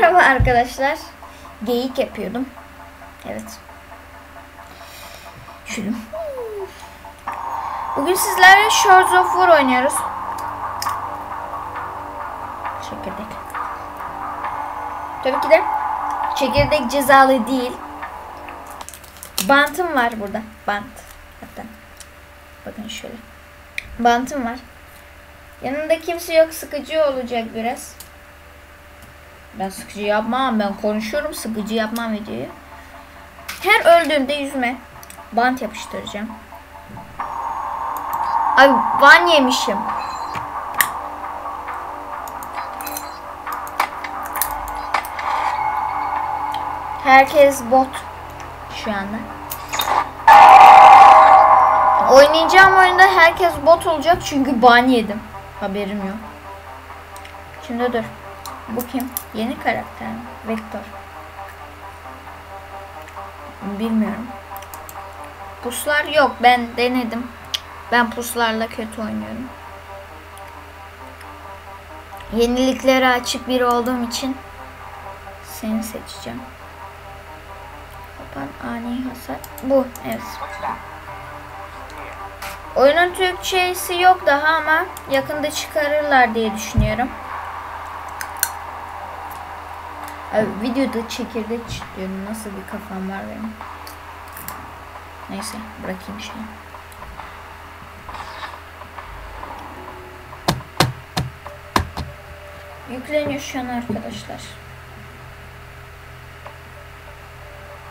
Merhaba arkadaşlar. Geyik yapıyordum. Evet. Şunu. Bugün sizlerle Shores of War oynuyoruz. Çekirdek. Tabii ki de çekirdek cezalı değil. Bantım var burada. Bant. Hatta. Bakın şöyle. Bantım var. Yanında kimse yok. Sıkıcı olacak biraz. Ben sıkıcı yapmam. Ben konuşuyorum. Sıkıcı yapmam videoyu. Her öldüğümde yüzüme bant yapıştıracağım. Ay van yemişim. Herkes bot şu anda. Oynayacağım oyunda herkes bot olacak çünkü ban yedim. Haberim yok. Şimdi dur. Bu kim? Yeni karakter mi? Vector. Bilmiyorum. Puslar yok. Ben denedim. Ben puslarla kötü oynuyorum. Yeniliklere açık biri olduğum için seni seçeceğim. Kapan ani hasar. Bu. Evet. Oyunun Türkçesi yok daha ama yakında çıkarırlar diye düşünüyorum. Abi, videoda çekirdek çitliyorum. Nasıl bir kafam var benim. Neyse bırakayım şunu. Yükleniyor şu an arkadaşlar.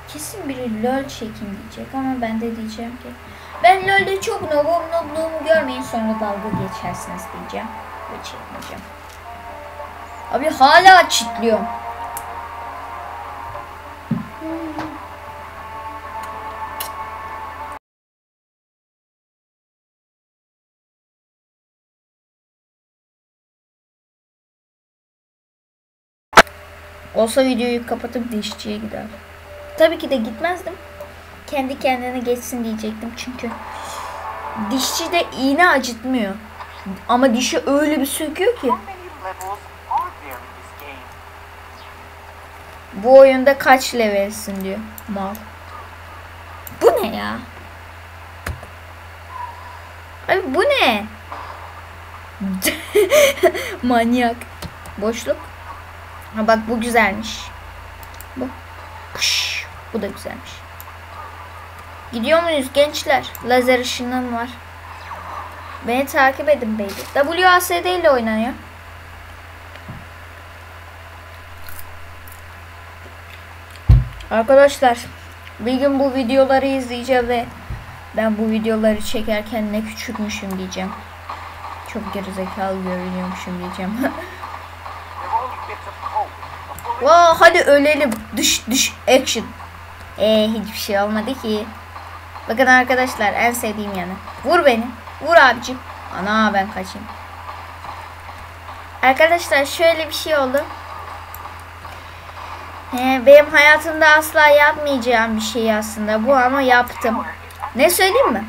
Kesin biri lol çekin diyecek ama ben de diyeceğim ki ben lol'de çok noobum noobluğumu görmeyin sonra dalga geçersiniz diyeceğim ve çekmeyeceğim. Abi hala çitliyorum. Olsa videoyu kapatıp dişçiye gider. Tabii ki de gitmezdim. Kendi kendine geçsin diyecektim çünkü dişçi de iğne acıtmıyor. Ama dişi öyle bir söküyor ki. Bu oyunda kaç levelsin diyor mal. Bu ne ya? Abi bu ne? Manyak. Boşluk. Ha bak bu güzelmiş. Bu. Pış, bu da güzelmiş. Gidiyor muyuz gençler? Lazer ışınım var. Beni takip edin baby. WASD ile oynanıyor. Arkadaşlar bir gün bu videoları izleyeceğim ve ben bu videoları çekerken ne küçükmüşüm diyeceğim. Çok gerizekalı görünüyormuşum diyeceğim. Wow, hadi ölelim. Düş düş action. Ee, hiçbir şey olmadı ki. Bakın arkadaşlar en sevdiğim yanı. Vur beni. Vur abicim. Ana ben kaçayım. Arkadaşlar şöyle bir şey oldu. Ee, benim hayatımda asla yapmayacağım bir şey aslında bu ama yaptım. Ne söyleyeyim mi?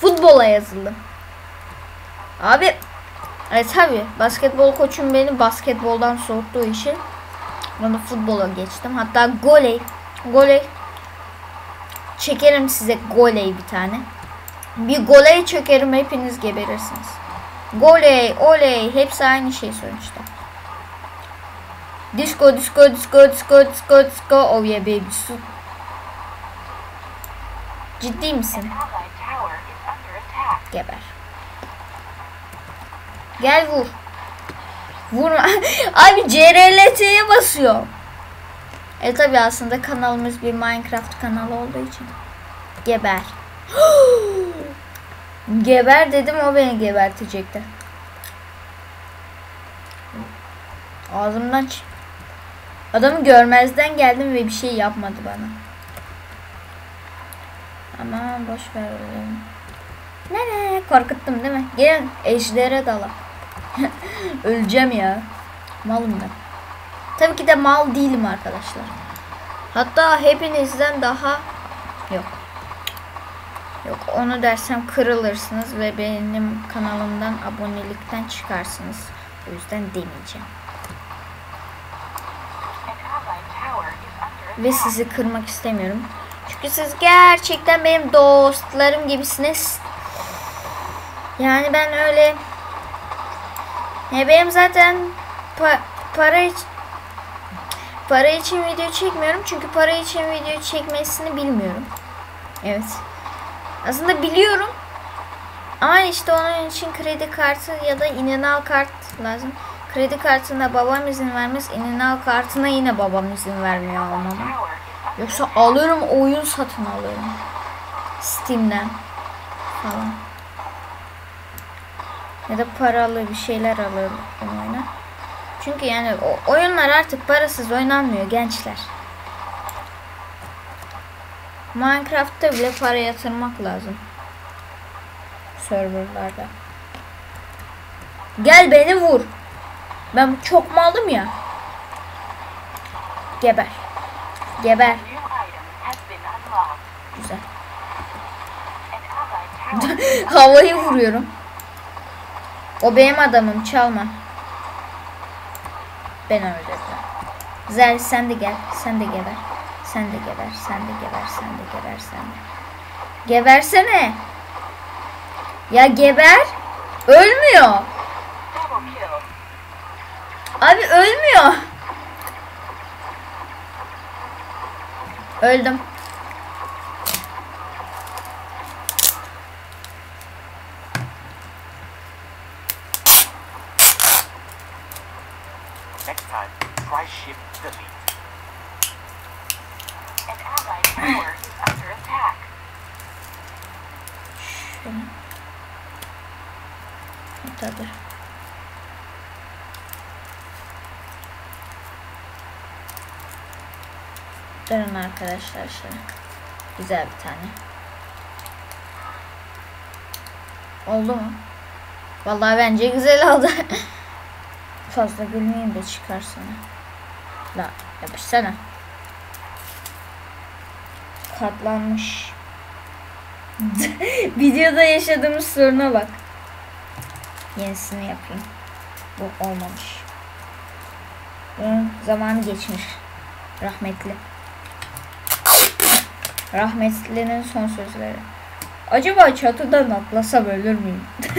Futbola yazıldım. Abi e tabi basketbol koçum beni basketboldan soğuttuğu için ben de futbola geçtim. Hatta goley goley çekerim size goley bir tane. Bir goley çekerim hepiniz geberirsiniz. Goley, oley hepsi aynı şey sonuçta. Disco, disco, disco, disco, disco, disco. Oh yeah baby. Su. Ciddi misin? Geber. Gel vur. Vurma. Abi CRLT'ye basıyor. E tabi aslında kanalımız bir Minecraft kanalı olduğu için. Geber. Geber dedim o beni gebertecekti. Ağzımdan çık. Adamı görmezden geldim ve bir şey yapmadı bana. Ama boş ver oğlum. Ne ne korkuttum değil mi? Gelin ejdere dala. Öleceğim ya. Malım ben. Tabii ki de mal değilim arkadaşlar. Hatta hepinizden daha yok. Yok onu dersem kırılırsınız ve benim kanalımdan abonelikten çıkarsınız. O yüzden demeyeceğim. ve sizi kırmak istemiyorum. Çünkü siz gerçekten benim dostlarım gibisiniz. Yani ben öyle ya benim zaten pa- para para için video çekmiyorum çünkü para için video çekmesini bilmiyorum. Evet. Aslında biliyorum. Ama işte onun için kredi kartı ya da inanal kart lazım. Kredi kartına babam izin vermez. İnanal kartına yine babam izin vermiyor almama. Yoksa alırım oyun satın alırım. Steam'den falan. Ya da paralı bir şeyler alırım oyuna. Çünkü yani oyunlar artık parasız oynanmıyor gençler. Minecraft'ta bile para yatırmak lazım. Serverlarda. Gel beni vur. Ben çok malım ya. Geber. Geber. Güzel. Havayı vuruyorum. O benim adamım çalma. Ben öldürdüm. Güzel sen de gel. Sen de geber. Sen de geber. Sen de geber. Sen de geber. Sen de. Gebersene. Ya geber. Ölmüyor. Abi ölmüyor. Öldüm. Arkadaşlar şöyle. Güzel bir tane. Oldu mu? Vallahi bence güzel oldu. Fazla gülmeyeyim de çıkarsana. La yapışsana. Katlanmış. Videoda yaşadığımız soruna bak. Yenisini yapayım. Bu olmamış. Bunun zamanı geçmiş. Rahmetli. Rahmetlinin son sözleri. Acaba çatıdan atlasam ölür müyüm?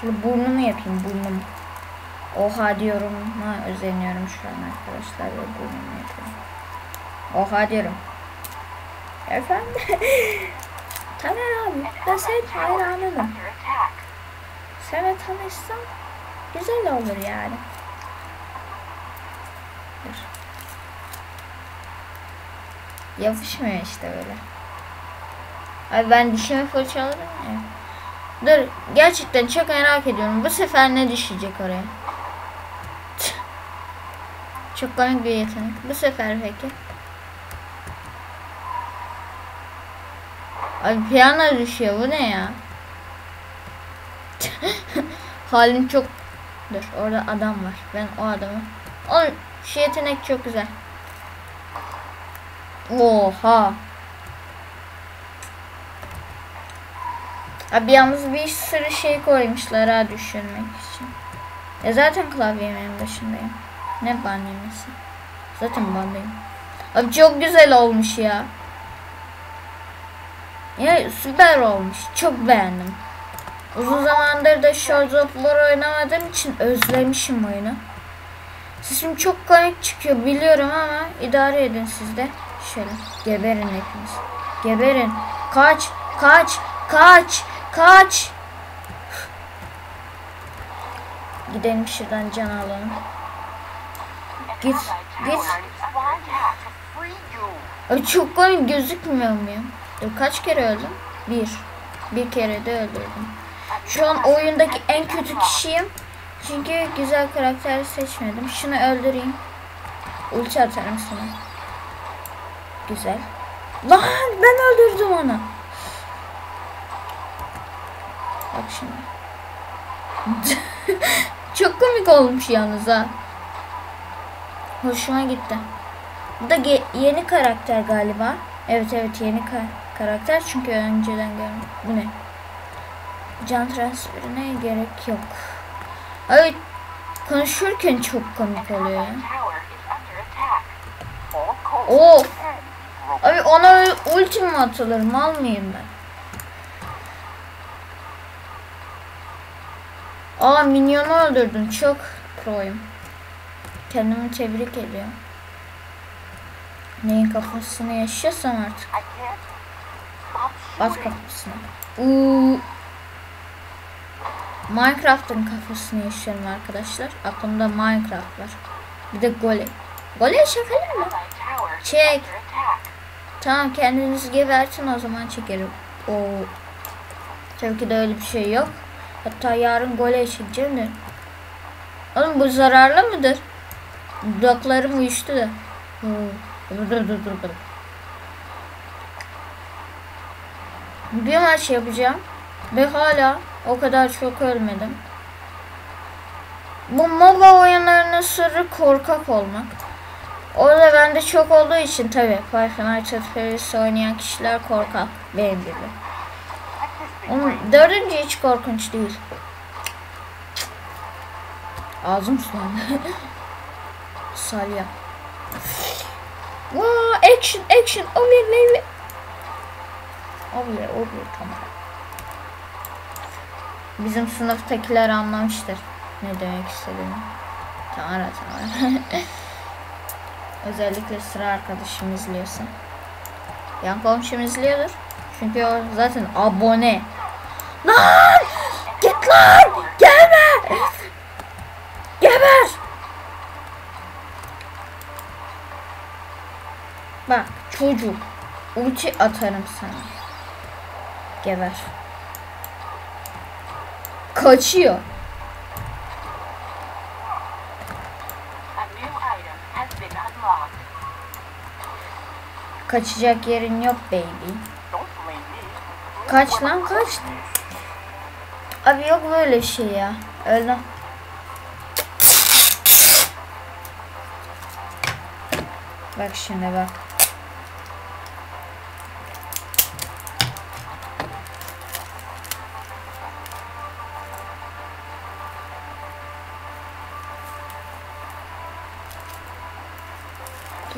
Şöyle burnumu yapayım burnumu. Oha diyorum. Ha, özeniyorum şu an arkadaşlar ve burnumu yapıyorum. Oha diyorum. Efendim? Taner abi ben senin hayranınım. Seninle tanışsam güzel olur yani. Dur. Yapışmıyor işte böyle. Abi ben dişimi fırçaladım ya. Dur gerçekten çok merak ediyorum. Bu sefer ne düşecek oraya? Çok komik bir yetenek. Bu sefer peki. Abi piyano düşüyor. Bu ne ya? Halim çok... Dur orada adam var. Ben o adamı... O şu yetenek çok güzel. Oha. Abi yalnız bir sürü şey koymuşlar ha düşürmek için. E zaten klavyemin başındayım. Ne ban yemesi? Zaten bandayım. Abi çok güzel olmuş ya. Ya süper olmuş. Çok beğendim. Uzun zamandır da Shortstop'lar oynamadığım için özlemişim oyunu. Sesim çok komik çıkıyor biliyorum ama idare edin siz de. Şöyle geberin hepiniz. Geberin. Kaç, kaç, kaç, kaç. Gidelim şuradan can alalım. Git, git. Ay çok komik gözükmüyor muyum? Dur kaç kere öldüm? Bir. Bir kere de öldürdüm. Şu an oyundaki en kötü kişiyim. Çünkü güzel karakter seçmedim. Şunu öldüreyim. Ulti atarım sana. Güzel. Lan ben öldürdüm onu. Bak şimdi. Çok komik olmuş yalnız ha. Hoşuma gitti. Bu da yeni karakter galiba. Evet evet yeni ka- karakter çünkü önceden görmedim. Bu ne? Can transferine gerek yok. Abi konuşurken çok komik oluyor ya. Tower Abi ona ulti mi atılır? Mal ben? Aa minyonu öldürdüm. Çok proyum. Kendimi tebrik ediyorum. Neyin kafasını yaşıyorsam artık. Shooting. kafasına. Uuu. Minecraft'ın kafasını yaşıyorum arkadaşlar. Aklımda Minecraft var. Bir de Golem. Golem şakalı mı? Çek. Tamam kendinizi gebertin o zaman çekerim. Oo. Tabii ki de öyle bir şey yok. Hatta yarın gole çekeceğim de. Oğlum bu zararlı mıdır? Dudaklarım uyuştu da. Dur dur dur dur. dur. Bir maç yapacağım. Ve hala o kadar çok ölmedim. Bu MOBA oyunlarının sırrı korkak olmak. O da bende çok olduğu için tabi at Freddy's oynayan kişiler korkak benim gibi. Onun dördüncü hiç korkunç değil. Ağzım sulandı. Salya. Wow, action action. Oh yeah oh yeah tamam. Bizim sınıftakiler anlamıştır ne demek istediğimi. Tamam tamam. Özellikle sıra arkadaşım izliyorsa. Yan komşum izliyordur. Çünkü o zaten abone. Lan! Git lan! Gelme! Geber! Bak çocuk. Ulti atarım sana. Geber. Kaçıyor. Kaçacak yerin yok baby. Kaç lan kaç. Abi yok böyle şey ya. Öyle. Bak şimdi bak.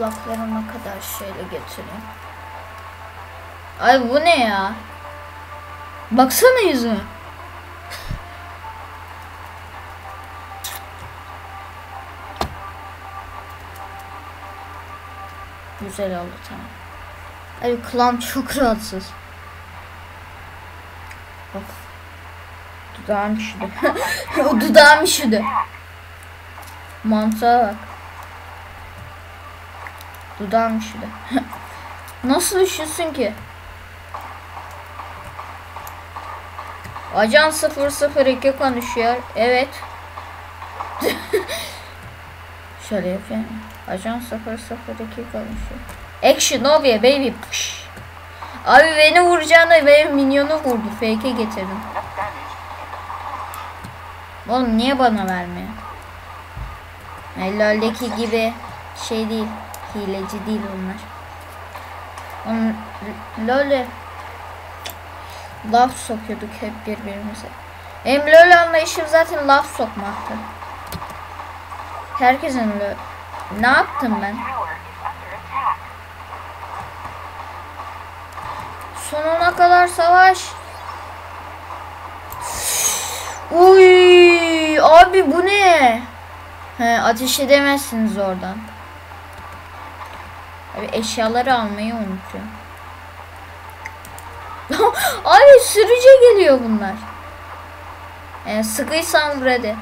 Kulaklarıma kadar şöyle götüreyim. Ay bu ne ya? Baksana yüzüme. Güzel oldu tamam. Ay kulağım çok rahatsız. Bak. Dudağım üşüdü. o dudağım üşüdü. Mantığa bak. Dudağım üşüdü. Nasıl üşüsün ki? Ajan 002 konuşuyor. Evet. Şöyle yapayım. Ajan 002 konuşuyor. Action obya baby. Pış. Abi beni vuracağına benim minyonu vurdu. Fake'e getirdim. Oğlum niye bana vermiyor? LoL'deki gibi şey değil. Hileci değil onlar. Onun LoL'e laf sokuyorduk hep birbirimize. Benim LoL anlayışım zaten laf sokmaktı. Herkesin LoL. Ne yaptım ben? Sonuna kadar savaş. Uy, abi bu ne? He, ateş edemezsiniz oradan. Eşyaları almayı unutuyorum. abi sürüce geliyor bunlar. Yani sıkıysan vur hadi.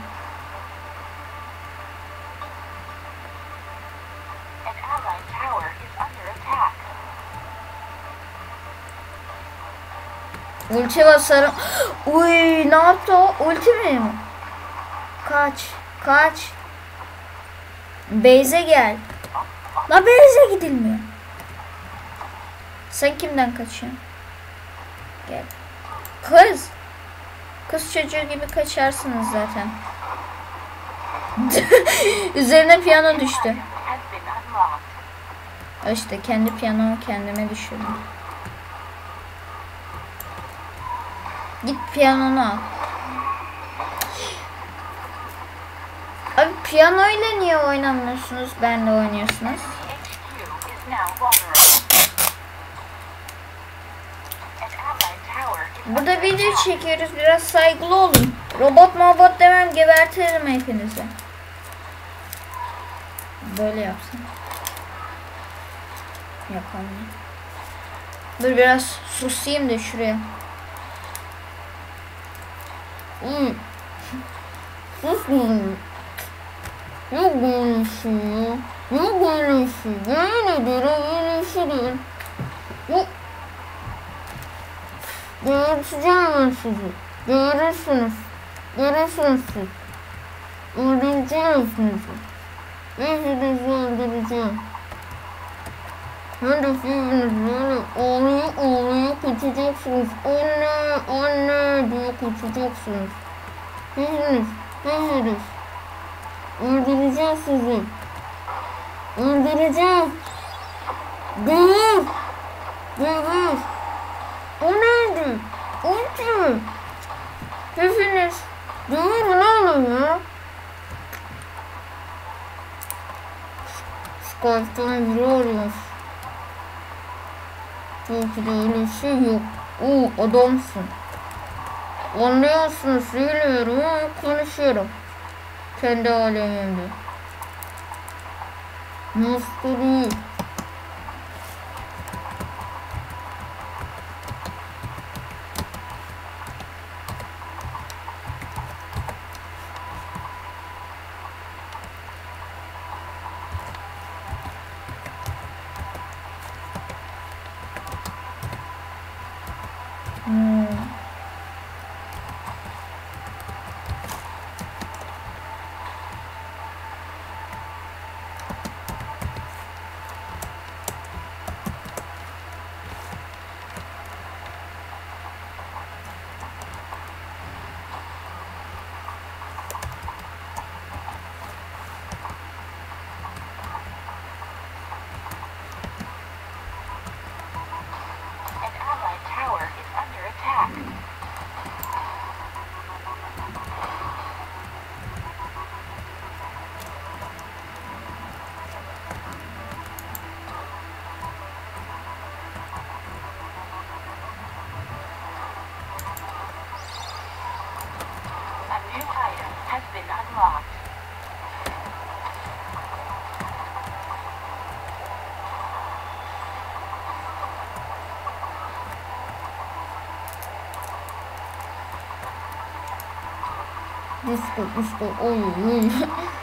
An allied tower is under attack. Ulti basarım. Uy ne yaptı o? Ulti mi? Kaç. Kaç. Beyze gel. La Beyze gidilmiyor. Sen kimden kaçıyorsun? Gel. Kız. Kız çocuğu gibi kaçarsınız zaten. Üzerine piyano düştü. İşte kendi piyanomu kendime düşürdüm. Git piyanonu al. Abi piyano ile niye oynamıyorsunuz? Benle oynuyorsunuz. Burada video çekiyoruz. Biraz saygılı olun. Robot mobot demem gebertirim hepinizi. Böyle yapsın. Yapamıyorum. Dur biraz susayım da şuraya. Hmm. Susun. Yok böyle şey ya. Yok böyle şey. Yemin ederim öyle şey değil. Yok. Geberteceğim ben sizi. Görürsünüz. Görürsünüz siz. Öldüreceğim sizi. Hepinizi öldüreceğim. Hedefiniz böyle ağlaya ağlaya kaçacaksınız. Anne, anne diye kaçacaksınız. Hepiniz, hepiniz. Öldüreceğim sizi. Öldüreceğim. Geber. Geber. O neydi? Kim? Hepiniz. Geberin oğlum ya. Skype'tan biri arıyor. Belki de öyle şey yok. Oo adamsın. Anlıyorsunuz söylüyorum konuşuyorum. Kendi alemimde. Nasıl Disco, disco, oy, oy. An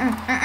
Ne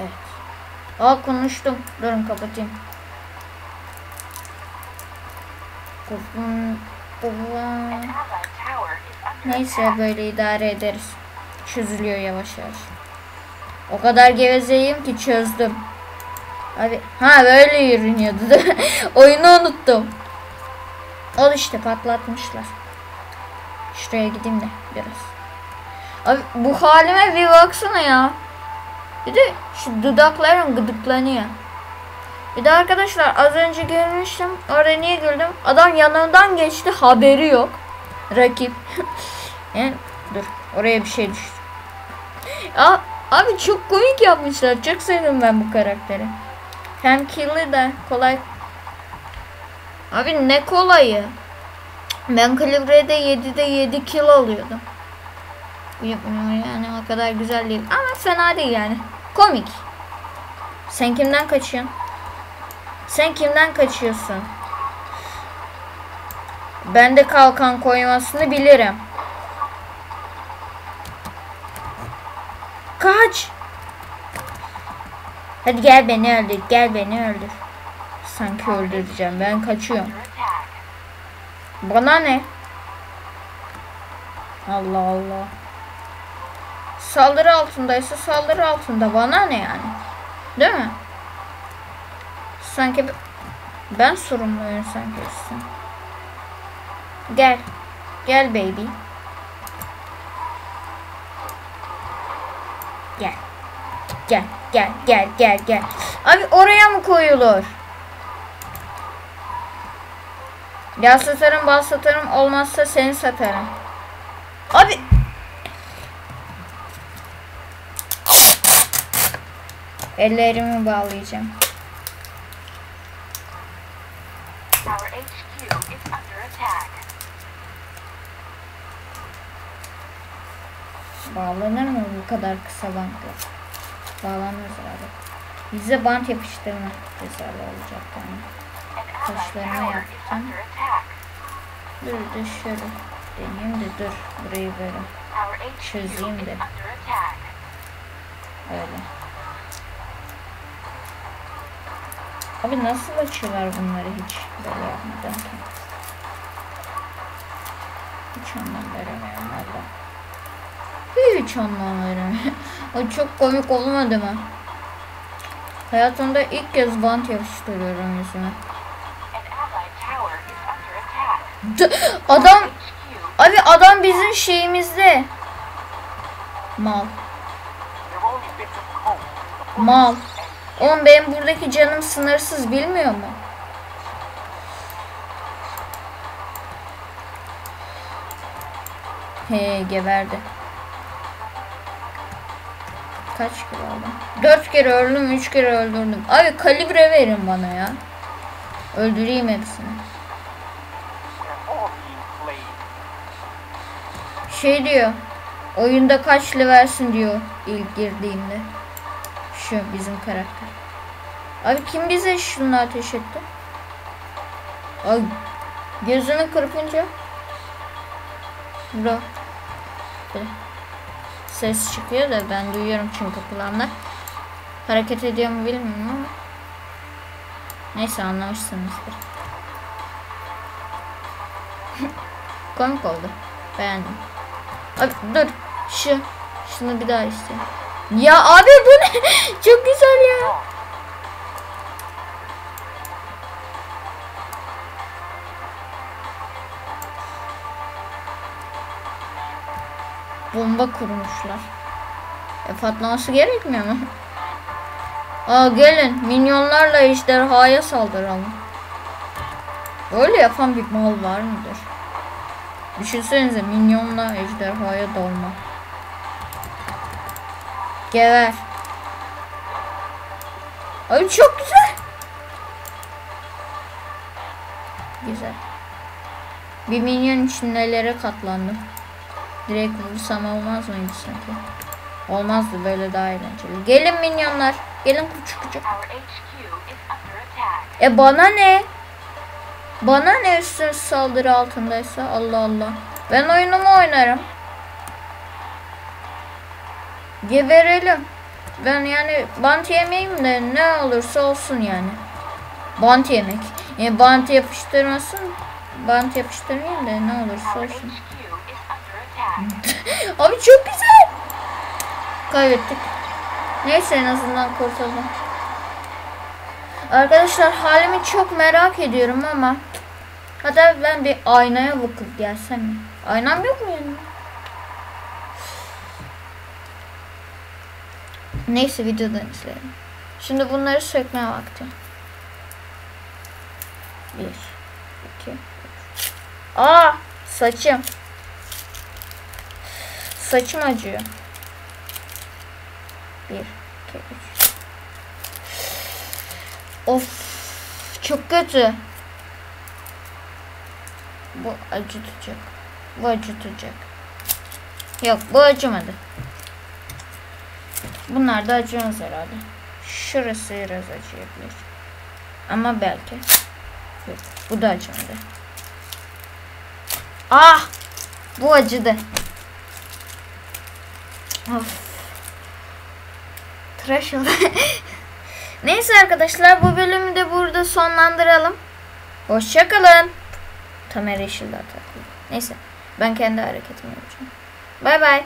Evet. Aa konuştum. Durun kapatayım. Neyse böyle idare ederiz. Çözülüyor yavaş yavaş. O kadar gevezeyim ki çözdüm. Abi ha böyle yürünüyordu? Oyunu unuttum. Al işte patlatmışlar. Şuraya gideyim de biraz. Abi bu halime bir baksana ya. Bir de şu dudaklarım gıdıklanıyor. Bir de arkadaşlar az önce görmüştüm. Oraya niye güldüm? Adam yanından geçti haberi yok. Rakip. yani, dur oraya bir şey düştü. Ya, abi çok komik yapmışlar. Çok sevdim ben bu karakteri. Hem killi de kolay. Abi ne kolayı? Ben Kalibre'de 7'de 7 kill alıyordum. Yani o kadar güzel değil. Ama fena değil yani. Komik. Sen kimden kaçıyorsun? Sen kimden kaçıyorsun? Ben de kalkan koymasını bilirim. Kaç. Hadi gel beni öldür. Gel beni öldür. Sanki öldüreceğim. Ben kaçıyorum. Bana ne? Allah Allah. Saldırı altındaysa saldırı altında. Bana ne yani? Değil mi? Sanki ben sorumluyum sanki. Gel. Gel baby. Gel. Gel, gel, gel, gel, gel. Abi oraya mı koyulur? Ya satarım, bal satarım. Olmazsa seni satarım. Abi. Ellerimi bağlayacağım. Bağlanır mı bu kadar kısa bantla? Bağlanmaz herhalde. Bize bant yapıştırma cezalı olacak yani. Taşlarına yaptım. Dur dur şöyle deneyeyim de dur. Burayı böyle Çözeyim de. öyle. Abi nasıl açıyorlar bunları hiç böyle yapmadan ki? Hiç anlam veremiyorum valla. Hiç anlam veremiyorum. o çok komik olmadı mı? Hayatımda ilk kez bant yapıştırıyorum yüzüme. Adam Abi adam bizim şeyimizde. Mal. Mal. Oğlum benim buradaki canım sınırsız bilmiyor mu? He geberdi. Kaç kere aldım? Dört kere öldüm, üç kere öldürdüm. Abi kalibre verin bana ya. Öldüreyim hepsini. Şey diyor. Oyunda kaç versin diyor ilk girdiğinde. Şu bizim karakter. Abi kim bize şunu ateş etti? Ay gözünü kırpınca. Bro. Böyle. Ses çıkıyor da ben duyuyorum çünkü kulağımda. Hareket ediyor mu bilmiyorum ama. Neyse anlamışsınızdır. Komik oldu. Beğendim. Abi dur. Şu. Şunu bir daha istiyorum. Ya abi bu ne? Çok güzel ya. Bomba kurmuşlar. E patlaması gerekmiyor mu? Aa gelin minyonlarla ejderhaya saldıralım. Öyle yapan bir mal var mıdır? Düşünsenize minyonla ejderhaya dalma. Gever. Ay çok güzel. Güzel. Bir minyon için nelere katlandım. Direkt vursam olmaz mıydı sanki? Olmazdı böyle daha eğlenceli. Gelin minyonlar. Gelin küçük küçük. E bana ne? Bana ne üstün saldırı altındaysa Allah Allah. Ben oyunumu oynarım. Geberelim. Ben yani bant yemeyeyim de ne olursa olsun yani. Bant yemek. Yani bant yapıştırmasın. Bant yapıştırmayayım da ne olursa olsun. Abi çok güzel. Kaybettik. Neyse en azından kurtuldum. Arkadaşlar halimi çok merak ediyorum ama Hatta ben bir aynaya bakıp gelsem? Aynam yok mu yanımda? Neyse videodan izleyelim. Şimdi bunları sökme vakti. Bir, iki, üç. Aa, saçım. Saçım acıyor. Bir, iki, üç. Of, çok kötü. Bu acıtacak. Bu acıtacak. Yok bu acımadı. Bunlar da acımaz herhalde. Şurası biraz acıyabilir. Ama belki. Yok bu da acımadı. Ah! Bu acıdı. Of. Tıraş oldu. Neyse arkadaşlar bu bölümü de burada sonlandıralım. Hoşçakalın. Tam yeşilde atar. Neyse ben kendi hareketimi yapacağım. Bay bay.